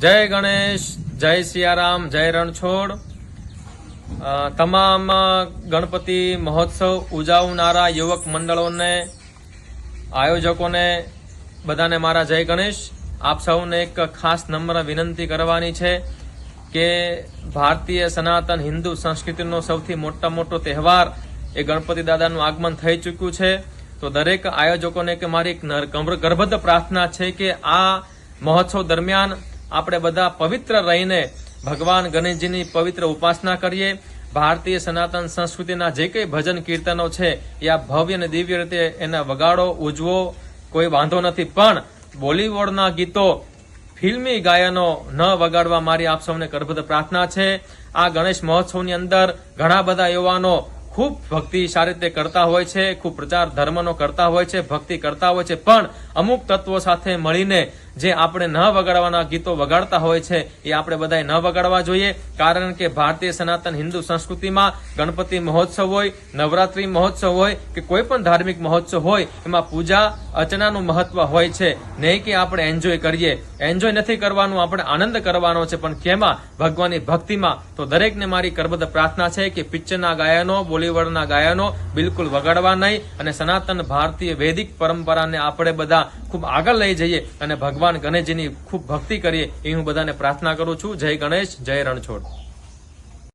જય ગણેશ, જય સિયારામ, જય રણછોડ. તમામ ગણપતિ મહોત્સવ ઉજવનારા યુવક મંડળોને, આયોજકોને, બધાને મારા જય ગણેશ. આપ સૌને એક ખાસ નમ્ર વિનંતી કરવાની છે કે ભારતીય સનાતન હિન્દુ સંસ્કૃતિનો સૌથી મોટા મોટો તહેવાર એ ગણપતિ દાદાનું આગમન થઈ ચૂક્યું છે. તો દરેક આયોજકોને કે મારી એક ગર્ભદ ગર્ભ- પ્રાર્થના છે કે આ મહોત્સવ દરમિયાન આપણે બધા પવિત્ર રહીને ભગવાન ગણેશજીની પવિત્ર ઉપાસના કરીએ. ભારતીય સનાતન સંસ્કૃતિના જે કંઈ ભજન કીર્તનો છે, એ આ ભવ્ય અને દિવ્ય રીતે એના વગાડો, ઉજવો, કોઈ વાંધો નથી. પણ બોલીવુડના ગીતો, ફિલ્મી ગાયનો ન વગાડવા મારી આપ સૌને કરબદ્ધ પ્રાર્થના છે. આ ગણેશ મહોત્સવની અંદર ઘણા બધા યુવાનો ખૂબ ભક્તિ સારી રીતે કરતા હોય છે, ખૂબ પ્રચાર ધર્મનો કરતા હોય છે, ભક્તિ કરતા હોય છે. પણ અમુક તત્વો સાથે મળીને જે આપણે ન વગાડવાના ગીતો વગાડતા હોય છે, એ આપણે બધાએ ન વગાડવા જોઈએ. કારણ કે ભારતીય સનાતન હિન્દુ સંસ્કૃતિમાં ગણપતિ મહોત્સવ હોય, નવરાત્રી મહોત્સવ હોય કે કોઈ પણ ધાર્મિક મહોત્સવ હોય, એમાં પૂજા, અર્ચનાનું મહત્વ હોય છે. નહીં કે આપણે એન્જોય કરીએ. એન્જોય નથી કરવાનું, આપણે આનંદ કરવાનો છે. પણ કેમાં? ભગવાનની ભક્તિમાં. તો દરેકને મારી કરબદ્ધ પ્રાર્થના છે કે પિક્ચરના ગાયનો, બોલીવુડના ગાયનો બિલકુલ વગાડવા નહીં અને સનાતન ભારતીય વૈદિક પરંપરાને આપણે બધા ખૂબ આગળ લઈ જઈએ અને ભગવાન ગણેશજીની ખૂબ ભક્તિ કરીએ એ હું બધાને પ્રાર્થના કરું છું. જય ગણેશ, જય રણછોડ.